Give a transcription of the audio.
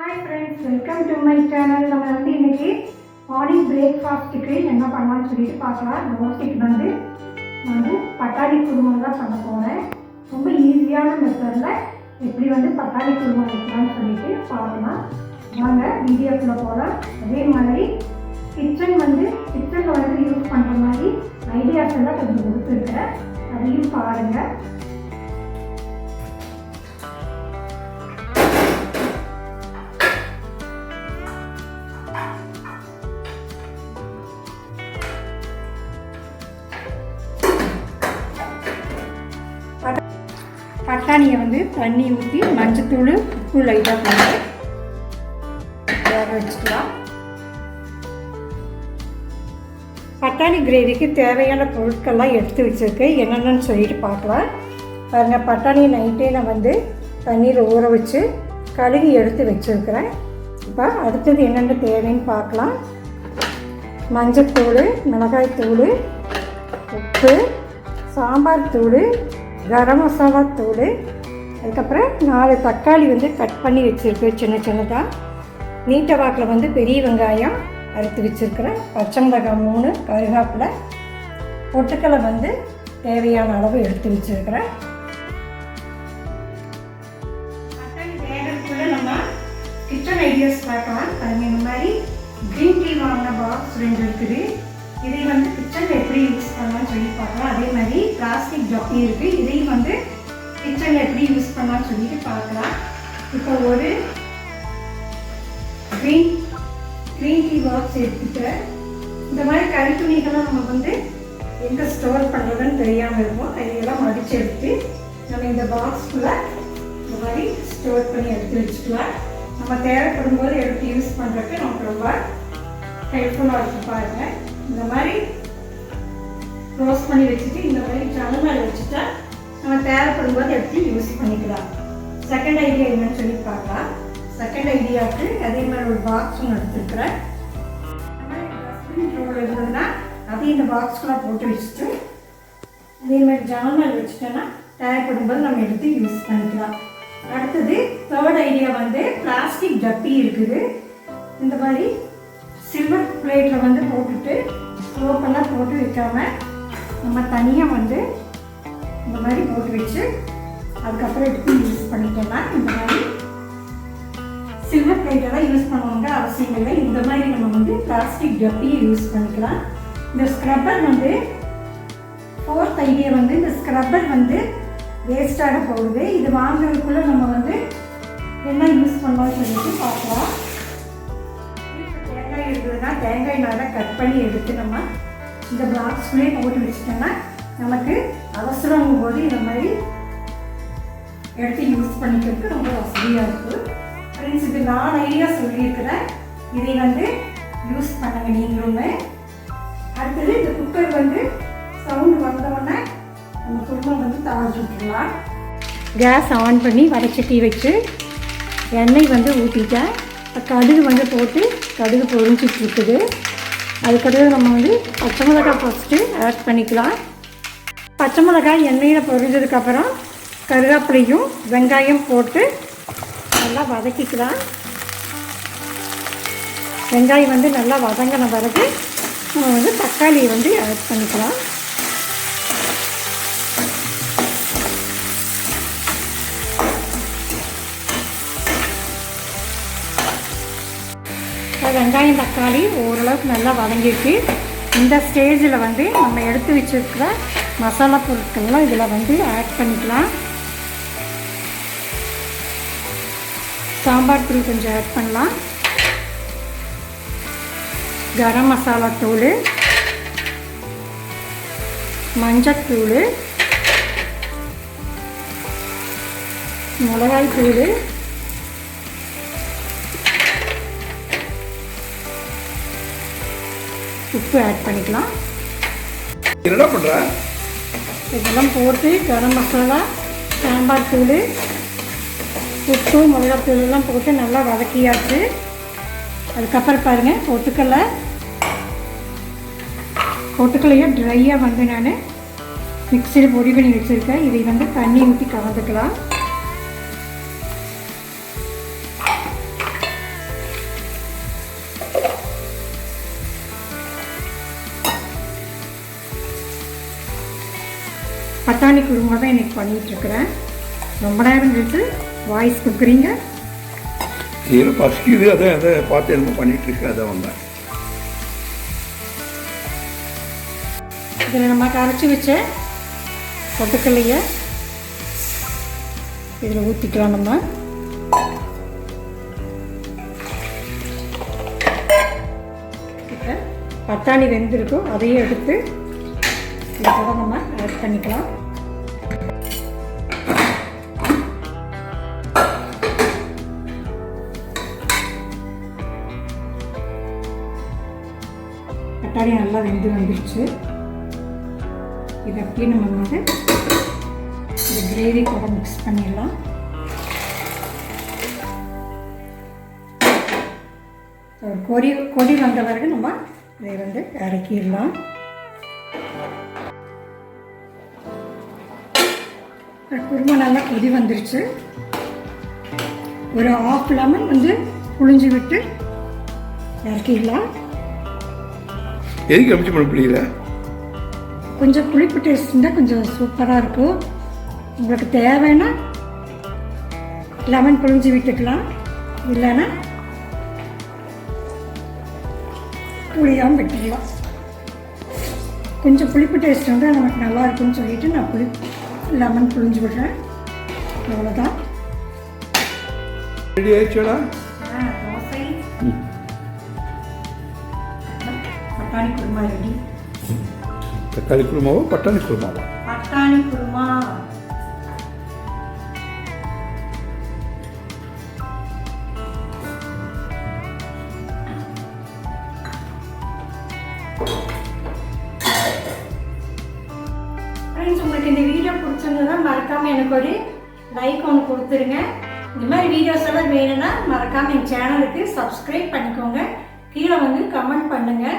Hi friends welcome to my channel நம்ம வந்து இன்னைக்கு மார்னிங் பிரேக்ஃபாஸ்ட்டுக்கு என்ன பண்ணலாம்னு சொல்லிட்டு பார்க்கலாம். தோசைக்கு வந்து நான் வந்து பட்டாணி குருமா தான் பண்ண போகிறேன் ரொம்ப ஈஸியான மெத்தடில் எப்படி வந்து பட்டாணி குருமா வைக்கலாம்னு சொல்லிட்டு பார்க்கலாம். வாங்க வீடியோக்குள்ளே போகலாம் அதே மாதிரி கிச்சன் வந்து கிச்சனில் வந்து யூஸ் பண்ணுற மாதிரி ஐடியாஸ் எல்லாம் கொஞ்சம் கொடுத்துருக்கேன். அதையும் பாருங்கள் பட்டாணியை வந்து தண்ணி ஊற்றி மஞ்சத்தூள் உப்பு லைட்டாக போட்டு வேக வச்சுக்கலாம். பட்டாணி கிரேவிக்கு தேவையான பொருட்கள்லாம் எடுத்து வச்சுருக்கேன். என்னென்னு சொல்லிட்டு பார்க்கலாம். பாருங்கள் பட்டாணி நைட்டே நான் வந்து தண்ணியில் ஊற வச்சு கழுகி எடுத்து வச்சுருக்கிறேன். இப்போ அடுத்தது என்னென்ன தேவைன்னு பார்க்கலாம். மஞ்சத்தூள் மிளகாய்த்தூள் உப்பு சாம்பார் தூள் கரம் மசாலா தூள் அதுக்கப்புறம் நாலு தக்காளி வந்து கட் பண்ணி வச்சுருக்கு சின்ன சின்னதாக நீட்ட வாக்கில் வந்து பெரிய வெங்காயம் அறுத்து வச்சுருக்கிறேன். பச்சை மிளகாய் மூணு கருகாப்பில் பொட்டுக்களை வந்து தேவையான அளவு எடுத்து வச்சுருக்கிறேன். நம்ம கிச்சன் ஐடியாஸ் பார்க்கலாம். அதுக்கு இந்த மாதிரி க்ரீன் டீ வாங்கின பாக்ஸ் ரெண்டு இருக்குது. இதை வந்து கிச்சன் பிளாஸ்டிக் ஜப்பி இருக்குது இதையும் வந்து கிச்சனில் எப்படி யூஸ் பண்ணலாம்னு சொல்லிட்டு பார்க்கலாம். இப்போ ஒரு க்ரீன் க்ரீன் டீ பாக்ஸ் எடுத்துட்டு இந்த மாதிரி கறி துணிகள்லாம் நம்ம வந்து எங்கே ஸ்டோர் பண்ணுறதுன்னு தெரியாமல் இருக்கும் அதையெல்லாம் மடித்து எடுத்து நம்ம இந்த பாக்ஸ்குள்ளே இந்த மாதிரி ஸ்டோர் பண்ணி எடுத்து வச்சுக்கலாம். நம்ம தேவைப்படும் போது எடுத்து யூஸ் பண்ணுறதுக்கு நமக்கு ரொம்ப ஹெல்ப்ஃபுல்லாக இருக்கும் பாருங்கள் இந்த மாதிரி க்ளோஸ் பண்ணி வச்சுட்டு இந்த மாதிரி ஜன்னல் மேலே வச்சுட்டா நம்ம தேவைப்படும் போது எடுத்து யூஸ் பண்ணிக்கலாம். செகண்ட் ஐடியா என்னன்னு சொல்லி பார்க்கலாம். செகண்ட் ஐடியாவுக்கு அதே மாதிரி ஒரு பாக்ஸ் ஒன்று எடுத்துருக்குறேன். ரோல் இருந்ததுன்னா அதையும் இந்த பாக்ஸ்குள்ளே போட்டு வச்சுட்டு அதே மாதிரி ஜன்னல் மேலே வச்சுட்டோன்னா தேவைப்படும் போது நம்ம எடுத்து யூஸ் பண்ணிக்கலாம். அடுத்தது தேர்ட் ஐடியா வந்து பிளாஸ்டிக் டப்பி இருக்குது. இந்த மாதிரி சில்வர் பிளேட்டில் வந்து போட்டுட்டு சோப்பெல்லாம் போட்டு வைக்காமல் நம்ம தனியாக வந்து இந்த மாதிரி போட்டு வச்சு அதுக்கப்புறம் எடுத்து யூஸ் பண்ணிட்டோம்னா இந்த மாதிரி சில்வர் பிளேட்டெல்லாம் யூஸ் பண்ணுவாங்க அவசியம் இல்லை. இந்த மாதிரி நம்ம வந்து பிளாஸ்டிக் டப்பியை யூஸ் பண்ணிக்கலாம். இந்த ஸ்க்ரப்பர் வந்து ஃபோர்த் ஐடியா வந்து இந்த ஸ்க்ரப்பர் வந்து வேஸ்டாக போகுது. இது வாங்குறதுக்குள்ளே நம்ம வந்து என்ன யூஸ் பண்ணோம்னு சொல்லிட்டு பார்க்கலாம். தேங்காய் இருக்குதுன்னா தேங்காய் நல்லா கட் பண்ணி எடுத்து நம்ம இந்த பாக்ஸ்குள்ளேயே போட்டு வச்சுட்டோம்னா நமக்கு அவசரம் போது இந்த மாதிரி எடுத்து யூஸ் பண்ணிக்கிறதுக்கு ரொம்ப வசதியாக இருக்குது ஃப்ரெண்ட்ஸ் இது நான் ஐடியா சொல்லியிருக்கிறேன். இதை வந்து யூஸ் பண்ணுங்க நீங்களுமே. அடுத்தது இந்த குக்கர் வந்து சவுண்ட் வந்தவுடனே நம்ம குடும்பம் வந்து தாழ்ச்சி விட்டுருலாம் கேஸ் ஆன் பண்ணி வடச்சட்டி வச்சு எண்ணெய் வந்து ஊற்றிட்டேன் கடுகு வந்து போட்டு கடுகு பொறிஞ்சிட்டு இருக்குது. அதுக்கடுத்து நம்ம வந்து பச்சை மிளகாய் ஃபஸ்ட்டு ஆட் பண்ணிக்கலாம். பச்சை மிளகாய் எண்ணெயில் பொரிஞ்சதுக்கப்புறம் கருவேப்பிலையும் வெங்காயம் போட்டு நல்லா வதக்கிக்கலாம். வெங்காயம் வந்து நல்லா வதங்கின பிறகு நம்ம வந்து தக்காளியை வந்து ஆட் பண்ணிக்கலாம். வெங்காயம் தக்காளி ஓரளவுக்கு நல்லா வதங்கிட்டு இந்த ஸ்டேஜில் வந்து நம்ம எடுத்து வச்சுருக்கிற மசாலா பொருட்கள்லாம் இதில் வந்து ஆட் பண்ணிக்கலாம். சாம்பார் தூள் கொஞ்சம் ஆட் பண்ணலாம். கரம் மசாலா தூள். மஞ்சத்தூள் மிளகாய் தூள். உப்பு ஆட் பண்ணிக்கலாம். என்னடா பண்ற? இதெல்லாம் போட்டு கரம் மசாலா சாம்பார் தூள் உப்பு மிளகாத்தூள் எல்லாம் போட்டு நல்லா வதக்கியாச்சு. அதுக்கப்புறம் பாருங்கள் பொட்டுக்கடலை. பொட்டுக்கடலையும் ட்ரையாக வந்து நான் மிக்சியில் பொடி பண்ணி வச்சுருக்கேன். இதை வந்து தண்ணி ஊற்றி கலந்துக்கலாம். பட்டாணி குருமா தான் இன்னைக்கு பண்ணிகிட்ருக்குறேன் ரொம்ப நேரம் கழித்து வாய்ஸ் கொடுக்குறீங்க? ஏதோ பசிக்குது அதான் அதை பார்த்து என்னமோ பண்ணிட்டு இருக்கேன் அதான் வந்தேன். இதில் நம்ம கரைச்சி வச்ச பொட்டுக்கல்லையை இதில் ஊற்றிக்கலாம் நம்ம. பட்டாணி வெந்திருக்கும் அதையும் எடுத்து இது கூட நம்ம ஆட் பண்ணிக்கலாம். தக்காளி நல்லா வெந்து வந்துடுச்சு இதை அப்படியே நம்ம வந்து இந்த கிரேவி கூட மிக்ஸ் பண்ணிடலாம். ஒரு கொடி கொடி வந்த பிறகு நம்ம இதை வந்து இறக்கிடலாம். குருமா நல்லா கொதி வந்துருச்சு. ஒரு ஆஃப் லெமன் வந்து புழிஞ்சு விட்டு இறக்கிடலாம். எதுக்கு அமிச்சு பண்ண முடியல? கொஞ்சம் புளிப்பு டேஸ்ட் இருந்தால் கொஞ்சம் சூப்பராக இருக்கும். உங்களுக்கு தேவைன்னா லெமன் புழிஞ்சு விட்டுக்கலாம். இல்லைன்னா புளியாமல் விட்டுக்கலாம். கொஞ்சம் புளிப்பு டேஸ்ட் வந்து நமக்கு நல்லா இருக்கும்னு சொல்லிட்டு நான் புளி லெமன் புழிஞ்சு விடுறேன். அவ்வளோதான் ரெடி ஆயிடுச்சாடா? தோசை. பட்டாணி குருமா ரெடி தக்காளி குருமாவோ பட்டாணி குருமாவோ பட்டாணி குருமா ஃப்ரெண்ட்ஸ் உங்களுக்கு இந்த வீடியோ பிடிச்சிருந்ததுன்னா மறக்காமல் எனக்கு ஒரு லைக் ஒன்று கொடுத்துருங்க. இந்த மாதிரி வீடியோஸ் எல்லாம் வேணும்னா மறக்காமல் என் சேனலுக்கு சப்ஸ்கிரைப் பண்ணிக்கோங்க. கீழே வந்து கமெண்ட் பண்ணுங்கள்